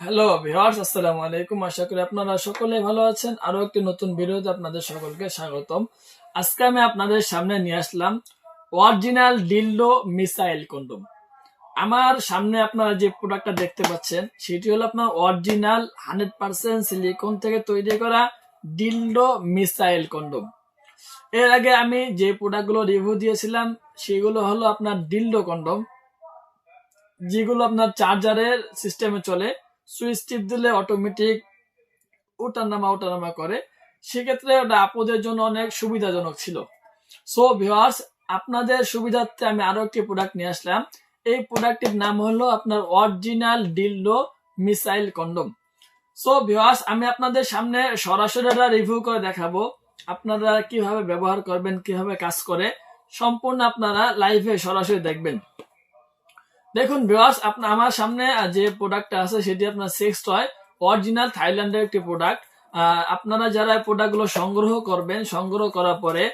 Hello viewers, আসসালামু আলাইকুম। আশা করি আপনারা সকলে ভালো আছেন। আরও একটি নতুন ভিডিওতে আপনাদের সকলকে স্বাগতম। আজকে আমি আপনাদের সামনে নিয়ে আসলাম অরিজিনাল ডিল্ডো মিসাইল কন্ডম আমার সামনে আপনারা যে প্রোডাক্টটা দেখতে পাচ্ছেন, সেটি হলো আপনার অরিজিনাল হান্ড্রেড পার্সেন্ট সিলিকন থেকে তৈরি করা ডিল্ডো মিসাইল কন্ডম এর আগে আমি যে প্রোডাক্টগুলো রিভিউ দিয়েছিলাম, সেগুলো হলো আপনার ডিল্ডো কন্ডম যেগুলো আপনার চার্জারের সিস্টেমে চলে। সুইচ টিপ দিলে অটোমেটিক ওঠানামা ওঠানামা করে। সেক্ষেত্রে ওটা আপদের জন্য অনেক সুবিধাজনক ছিল। সো ভিওয়ার্স আপনাদের সুবিধার্থে আমি আরও একটি প্রোডাক্ট নিয়ে আসলাম। এই প্রোডাক্টের নাম হলো আপনার original dildo missile condom so viewers আমি আপনাদের সামনে সরাসরি এটা রিভিউ করে দেখাবো। আপনারা কীভাবে ব্যবহার করবেন, কীভাবে কাজ করে। সম্পূর্ণ আপনারা লাইভে সরাসরি দেখবেন। দেখুন ভিউয়ার্স আপনার আমার সামনে যে প্রোডাক্টটা আছে, সেটি আপনার সেক্স টয় অরিজিনাল থাইল্যান্ডের একটি প্রোডাক্ট আপনারা যারা প্রোডাক্টগুলো সংগ্রহ করবেন, সংগ্রহ করার পরে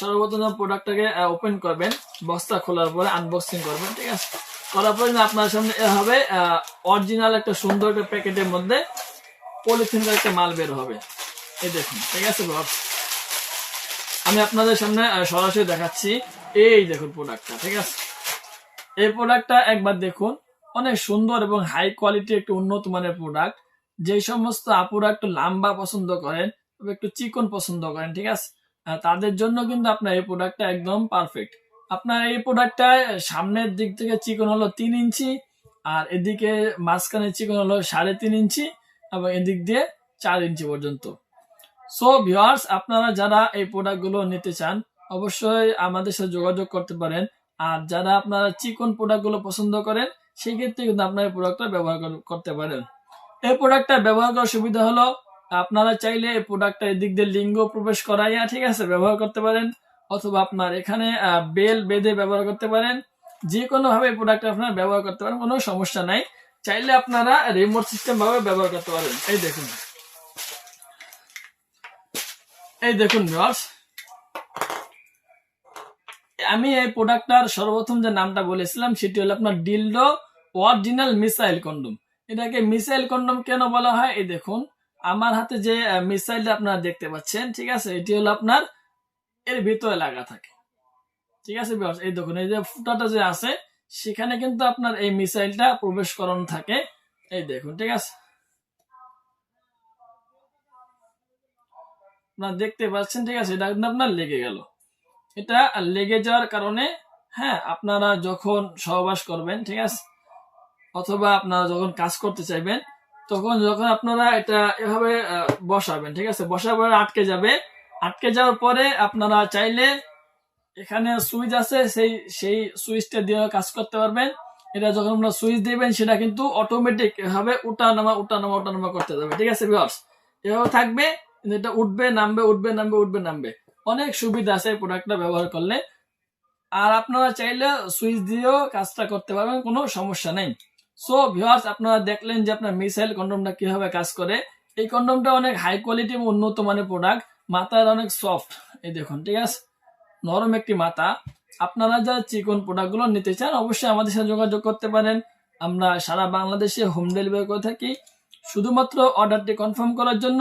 সর্বপ্রথম প্রোডাক্টটাকে ওপেন করবেন, বস্তা খোলার পরে আনবক্সিং করবেন, ঠিক আছে? করার পরে আপনার সামনে এ হবে অরিজিনাল একটা সুন্দর একটা প্যাকেটের মধ্যে পলিথিন একটা মাল বের হবে। এই দেখুন, ঠিক আছে ভিউয়ার্স আমি আপনাদের সামনে সরাসরি দেখাচ্ছি। এই দেখুন প্রোডাক্টটা ঠিক আছে? এই প্রোডাক্টটা একবার দেখুন। অনেক সুন্দর এবং হাই কোয়ালিটি একটু উন্নত মানের প্রোডাক্ট যে সমস্ত আপুরা একটু লম্বা পছন্দ করেন একটু চিকন পছন্দ করেন, ঠিক আছে? তাদের জন্য কিন্তু আপনার এই প্রোডাক্টটা একদম পারফেক্ট আপনার এই প্রোডাক্টটা সামনের দিক থেকে চিকন হলো তিন ইঞ্চি, আর এদিকে মাঝখানে চিকন হলো সাড়ে তিন ইঞ্চি, এবং এদিক দিয়ে চার ইঞ্চি পর্যন্ত। সো ভিউয়ার্স আপনারা যারা এই প্রোডাক্টগুলো নিতে চান, অবশ্যই আমাদের সাথে যোগাযোগ করতে পারেন। আর যারা আপনারা চিকন প্রোডাক্টগুলো পছন্দ করেন সেই ক্ষেত্রে কিন্তু আপনারা এই প্রোডাক্টটা ব্যবহার করতে পারেন। এই প্রোডাক্টটা ব্যবহার করার সুবিধা হলো, আপনারা চাইলে এই প্রোডাক্টটা এদিক দিয়ে লিঙ্গ প্রবেশ করাইয়া ঠিক আছে, ব্যবহার করতে পারেন, অথবা আপনার এখানে বেল বেঁধে ব্যবহার করতে পারেন। যে কোনো ভাবে এই প্রোডাক্ট আপনারা ব্যবহার করতে পারেন, কোনো সমস্যা নাই। চাইলে আপনারা রিমোট সিস্টেম ভাবে ব্যবহার করতে পারেন। এই দেখুন। এই দেখুন ভিউয়ার্স আমি এই প্রোডাক্টটার সর্বপ্রথম যে নামটা বলেছিলাম, সেটি হলো আপনার ডিলডো অরিজিনাল মিসাইল কন্ডম এটাকে মিসাইল কন্ডম কেন বলা হয়? এই দেখুন, আমার হাতে যে মিসাইলটা আপনারা দেখতে পাচ্ছেন, ঠিক আছে, এটি হলো আপনার এর ভিতরে লাগা থাকে। ঠিক আছে এই দেখুন, এই যে ফুটাটা যে আছে, সেখানে কিন্তু আপনার এই মিসাইলটা প্রবেশ করানো থাকে। এই দেখুন, ঠিক আছে। আপনারা দেখতে পাচ্ছেন, ঠিক আছে, এটা কিন্তু আপনার লেগে গেল। এটা লেগে যাওয়ার কারণে হ্যাঁ আপনারা যখন সহবাস করবেন, ঠিক আছে, অথবা আপনারা যখন কাজ করতে চাইবেন, তখন যখন আপনারা এটা এভাবে বসাবেন, ঠিক আছে বসার পরে আটকে যাবে। আটকে যাওয়ার পরে আপনারা চাইলে এখানে সুইচ আছে, সেই সেই সুইচটা দিয়ে কাজ করতে পারবেন। এটা যখন আপনারা সুইচ দিবেন, সেটা কিন্তু অটোমেটিক এভাবে উঠা নামা উঠা নামা নামা করতে যাবে ঠিক আছে ভিউয়ার্স এভাবে থাকবে এটা উঠবে, নামবে উঠবে নামবে উঠবে, নামবে। অনেক সুবিধা আছে এই প্রোডাক্টটা ব্যবহার করলে। আর আপনারা চাইলে সুইচ দিয়েও কাজটা করতে পারবেন, কোনো সমস্যা নেই। সো ভিউয়ার্স আপনারা দেখলেন যে আপনার মিসাইল কন্ডমটা কীভাবে কাজ করে। এই কন্ডমটা অনেক হাই কোয়ালিটি এবং উন্নত মানের প্রোডাক্ট মাথার অনেক সফট এই দেখুন, ঠিক আছে? নরম একটি মাথা। আপনারা যারা চিকন প্রোডাক্টগুলো নিতে চান, অবশ্যই আমাদের সাথে যোগাযোগ করতে পারেন। আমরা সারা বাংলাদেশে হোম ডেলিভারি করে থাকি। শুধুমাত্র অর্ডারটি কনফার্ম করার জন্য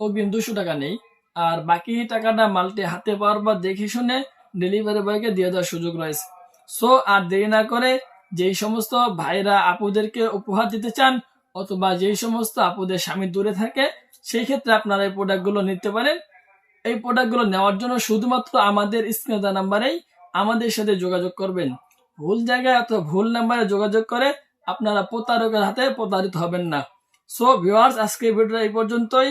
অগ্রিম দুশো টাকা নেই। আর বাকি টাকাটা মালটি হাতে পাওয়ার পর দেখে শুনে ডেলিভারি বয়কে দিয়ে দেওয়ার সুযোগ রয়েছে। সো আর দেরি না করে যেই সমস্ত ভাইরা আপুদেরকে উপহার দিতে চান অথবা যেই সমস্ত আপুদের স্বামী দূরে থাকে, সেই ক্ষেত্রে আপনারা এই প্রোডাক্টগুলো নিতে পারেন। এই প্রোডাক্টগুলো নেওয়ার জন্য শুধুমাত্র আমাদের স্ক্রিনে দেওয়া নাম্বারেই আমাদের সাথে যোগাযোগ করবেন। ভুল জায়গায় অথবা ভুল নাম্বারে যোগাযোগ করে আপনারা প্রতারকের হাতে প্রতারিত হবেন না। সো ভিউয়ার্স আজকে ভিডিওটা এই পর্যন্তই।